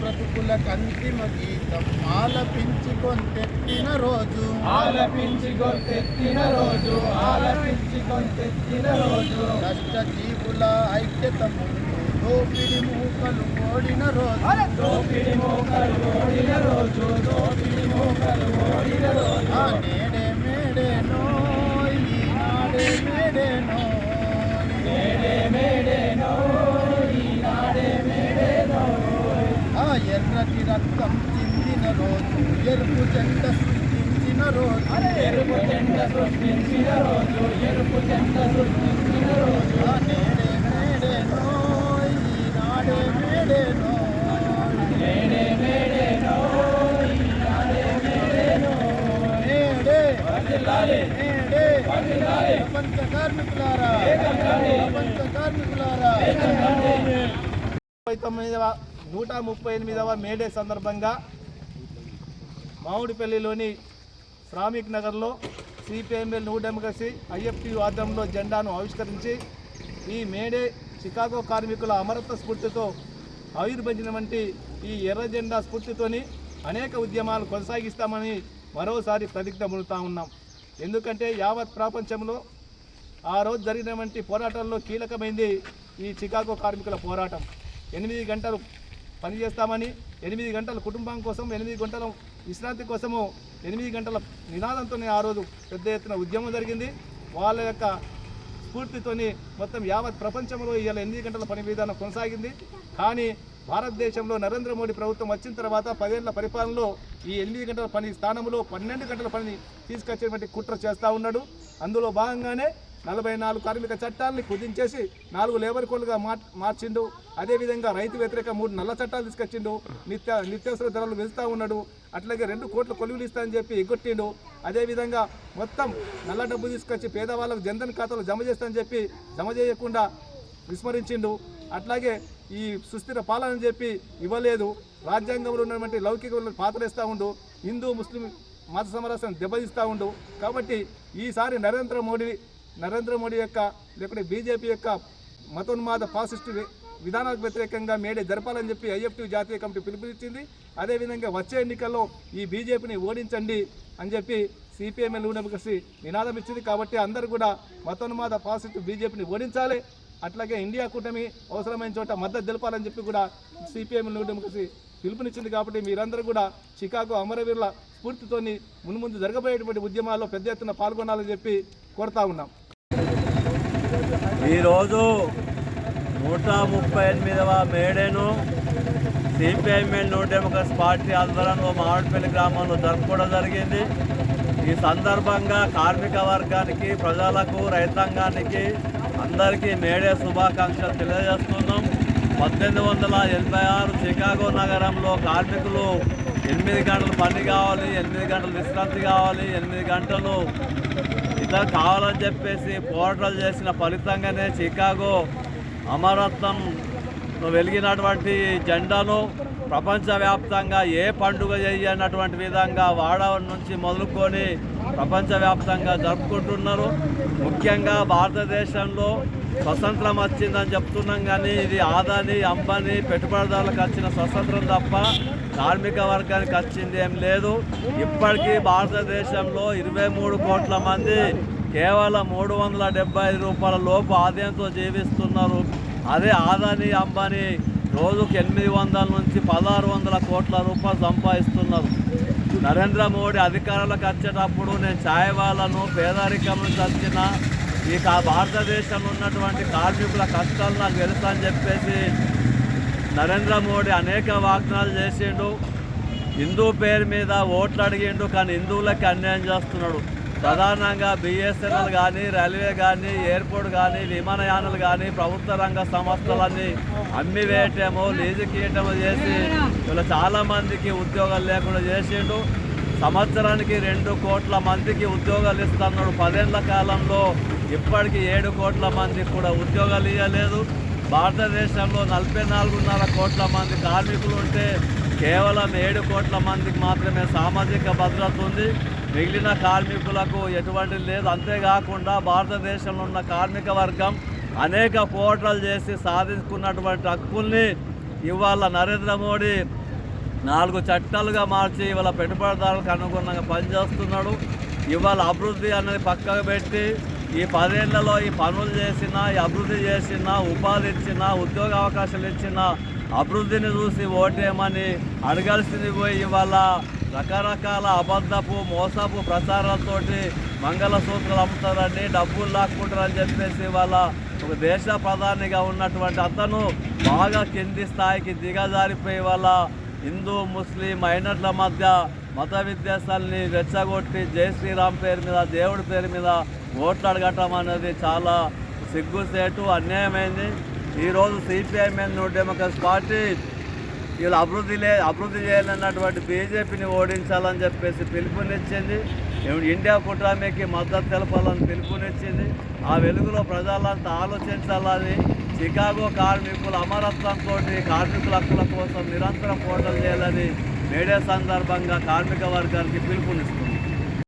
బ్రతుకుల కంతిమ గీతం ఆలపించి కొంతెత్తిన రోజు. ఆలపించి గొంతెత్తిన రోజు ఆలపించి గొంతెత్తిన రోజు. కష్ట జీవుల ఐక్యత ముందు దోపిడి మూకలు ఓడిన రోజు. దోపిడి మోకలు ఓడిన రోజు రక్తం చిందిన రోజు ఎరుపు జెండ సృష్టించిన రోజు. ఎరుపు జెండ సృష్టించిన రోజు ఎరుపు జెండ సృష్టించిన రోజు. నేడే మేడేనో ఈనాడే మేడేనో మేడే ఈనాడే మేడేనో నేడే వర్ధిల్లాలి నేడే ప్రపంచ కార్మికులారా ప్రపంచ కార్మికులారా. ముప్పై తొమ్మిదవ నూట ముప్పై ఎనిమిదవ మేడే సందర్భంగా మామిడిపల్లిలోని శ్రామిక్ నగర్లో సిపిఎంఎల్ న్యూ డెమోక్రసీ ఐఎఫ్టి ఆధ్వర్యంలో జెండాను ఆవిష్కరించి ఈ మేడే చికాగో కార్మికుల అమరత్వ స్ఫూర్తితో ఆవిర్భవించిన వంటి ఈ ఎర్ర జెండా స్ఫూర్తితోని అనేక ఉద్యమాలు కొనసాగిస్తామని మరోసారి ప్రతిజ్ఞ పొందుతా ఉన్నాం. ఎందుకంటే యావత్ ప్రపంచంలో ఆ రోజు జరిగినటువంటి పోరాటంలో కీలకమైంది ఈ చికాగో కార్మికుల పోరాటం. ఎనిమిది గంటలు పని చేస్తామని ఎనిమిది గంటల కుటుంబం కోసం ఎనిమిది గంటల విశ్రాంతి కోసము ఎనిమిది గంటల నినాదంతోనే ఆ రోజు పెద్ద ఎత్తున ఉద్యమం జరిగింది. వాళ్ళ యొక్క స్ఫూర్తితోని మొత్తం యావత్ ప్రపంచంలో ఇవాళ ఎనిమిది గంటల పని విధానం కొనసాగింది. కానీ భారతదేశంలో నరేంద్ర మోడీ ప్రభుత్వం వచ్చిన తర్వాత పదేళ్ళ పరిపాలనలో ఈ ఎనిమిది గంటల పని స్థానంలో పన్నెండు గంటల పని తీసుకొచ్చేటువంటి కుట్ర చేస్తూ ఉన్నాడు. అందులో భాగంగానే నలభై నాలుగు కార్మిక చట్టాలని కుదించేసి నాలుగు లేబర్ కోడ్లుగా మార్ మార్చిండు. అదేవిధంగా రైతు వ్యతిరేక మూడు నల్ల చట్టాలు తీసుకొచ్చిండు. నిత్య నిత్యావసర ధరలు పెంచుతూ ఉన్నాడు. అట్లాగే రెండు కోట్ల కొలువులు ఇస్తానని చెప్పి ఎగ్గొట్టిండు. అదేవిధంగా మొత్తం నల్ల డబ్బు తీసుకొచ్చి పేదవాళ్ళకు జన్ధన్ ఖాతాలు జమ చేస్తానని చెప్పి జమ చేయకుండా విస్మరించిండు. అట్లాగే ఈ సుస్థిర పాలన అని చెప్పి ఇవ్వలేదు. రాజ్యాంగంలో ఉన్నటువంటి లౌకిక పాత్రేస్తూ ఉండు. హిందూ ముస్లిం మత సమరసం దెబ్బతీస్తూ ఉండు. కాబట్టి ఈసారి నరేంద్ర మోడీ నరేంద్ర మోడీ యొక్క లేకుంటే బీజేపీ యొక్క మతోన్మాద ఫాసిస్టు విధానాలకు వ్యతిరేకంగా మేడే జరపాలని చెప్పి ఐఎఫ్టీ జాతీయ కమిటీ పిలుపునిచ్చింది. అదేవిధంగా వచ్చే ఎన్నికల్లో ఈ బీజేపీని ఓడించండి అని చెప్పి సిపిఎంఎల్ డెమోక్రసీ నినాదం ఇచ్చింది. కాబట్టి అందరూ కూడా మతోన్మాద ఫాసిస్టు బీజేపీని ఓడించాలి. అట్లాగే ఇండియా కూటమి అవసరమైన చోట మద్దతు తెలపాలని చెప్పి కూడా సిపిఎం డెమోక్రసీ పిలుపునిచ్చింది. కాబట్టి మీరందరూ కూడా చికాగో అమరవీరుల స్ఫూర్తితోని మున్ముందు జరగబోయేటువంటి ఉద్యమాల్లో పెద్ద ఎత్తున పాల్గొనాలని చెప్పి కోరుతా ఉన్నాం. ఈరోజు నూట ముప్పై ఎనిమిదవ మేడేను సిపిఐఎంఎల్ న్యూ డెమోక్రసీ పార్టీ ఆధ్వర్యంలో మామిడిపల్లి గ్రామంలో జరుపుకోవడం జరిగింది. ఈ సందర్భంగా కార్మిక వర్గానికి ప్రజలకు రైతాంగానికి అందరికీ మేడే శుభాకాంక్షలు తెలియజేస్తున్నాం. పద్దెనిమిది వందల ఎనభై ఆరు చికాగో నగరంలో కార్మికులు ఎనిమిది గంటలు పని కావాలి ఎనిమిది గంటలు విశ్రాంతి కావాలి ఎనిమిది గంటలు ఇతర కావాలని చెప్పేసి పోరాటాలు చేసిన ఫలితంగానే చికాగో అమరత్వం వెలిగినటువంటి జెండాను ప్రపంచవ్యాప్తంగా ఏ పండుగ చేయనటువంటి విధంగా వాడ నుంచి మొదలుకొని ప్రపంచవ్యాప్తంగా జరుపుకుంటున్నారు. ముఖ్యంగా భారతదేశంలో స్వతంత్రం వచ్చిందని చెప్తున్నాం కానీ ఇది ఆదాని అంబాని పెట్టుబడిదారులకు వచ్చిన స్వతంత్రం తప్ప కార్మిక వర్గానికి వచ్చింది ఏం లేదు. ఇప్పటికీ భారతదేశంలో ఇరవై మూడు కోట్ల మంది కేవలం మూడు వందల డెబ్బై ఐదు రూపాయల లోపు ఆదాయంతో జీవిస్తున్నారు. అదే ఆదాని అంబానీ రోజుకు ఎనిమిది వందల నుంచి పదహారు వందల కోట్ల రూపాయలు సంపాదిస్తున్నారు. నరేంద్ర మోడీ అధికారంలోకి వచ్చేటప్పుడు నేను ఛాయ్ వాళ్ళను పేదరికం నుంచి వచ్చిన ఈ భారతదేశంలో ఉన్నటువంటి కార్మికుల కష్టాలు నాకు తెలుసు అని చెప్పేసి నరేంద్ర మోడీ అనేక వాగ్దానాలు చేసిండు. హిందూ పేరు మీద ఓట్లు అడిగిండు కానీ హిందువులకి అన్యాయం చేస్తున్నాడు. ప్రధానంగా బిఎస్ఎన్ఎల్ కానీ రైల్వే కానీ ఎయిర్పోర్ట్ కానీ విమానయానాలు కానీ ప్రభుత్వ రంగ సంస్థలన్నీ అమ్మి వేయటమో లీజుకి చేసి ఇలా చాలామందికి ఉద్యోగాలు లేకుండా చేసిండు. సంవత్సరానికి రెండు కోట్ల మందికి ఉద్యోగాలు ఇస్తున్నాడు. పదేళ్ళ కాలంలో ఇప్పటికీ ఏడు కోట్ల మందికి కూడా ఉద్యోగాలు ఇవ్వలేదు భారతదేశంలో నలభై నాలుగున్నర కోట్ల మంది కార్మికులు ఉంటే కేవలం ఏడు కోట్ల మందికి మాత్రమే సామాజిక భద్రత ఉంది. మిగిలిన కార్మికులకు ఎటువంటి లేదు. అంతేకాకుండా భారతదేశంలో ఉన్న కార్మిక వర్గం అనేక పోటలు చేసి సాధించుకున్నటువంటి హక్కుల్ని ఇవాళ నరేంద్ర మోడీ నాలుగు చట్టాలుగా మార్చి ఇవాళ పెట్టుబడిదారులకు అనుగుణంగా పనిచేస్తున్నాడు. ఇవాళ అభివృద్ధి అనేది పక్కకు పెట్టి ఈ పదేళ్ళలో ఈ పనులు చేసినా ఈ అభివృద్ధి చేసినా ఉపాధి ఇచ్చినా ఉద్యోగ అవకాశాలు ఇచ్చినా అభివృద్ధిని చూసి ఓటేయమని అడగాల్సింది పోయి ఇవాళ రకరకాల అబద్ధపు మోసపు ప్రచారాలతోటి మంగళసూత్రాలు అమ్ముతారని డబ్బులు లాక్కుంటారని చెప్పేసి వాళ్ళ ఒక దేశ ప్రధానిగా ఉన్నటువంటి అతను బాగా కింది స్థాయికి దిగజారిపోయి వాళ్ళ హిందూ ముస్లిం మైనర్ల మధ్య మత విద్వేషాలని రెచ్చగొట్టి జై శ్రీరామ్ పేరు మీద దేవుడి పేరు మీద ఓట్లు అడగటం అనేది చాలా సిగ్గుసేటు అన్యాయమైంది. ఈరోజు సిపిఐఎంఎన్ న్యూ డెమోక్రసీ పార్టీ వీళ్ళు అభివృద్ధి లే అభివృద్ధి చేయాలన్నటువంటి బీజేపీని ఓడించాలని చెప్పేసి పిలుపునిచ్చింది. ఇండియా కూటమికి మద్దతు తెలపాలని పిలుపునిచ్చింది. ఆ వెలుగులో ప్రజలంతా ఆలోచించాలని చికాగో కార్మికులు అమరత్వంతో కార్మికుల హక్కుల కోసం నిరంతరం పోరాటం చేయాలని మేడే సందర్భంగా కార్మిక వర్గానికి పిలుపునిస్తుంది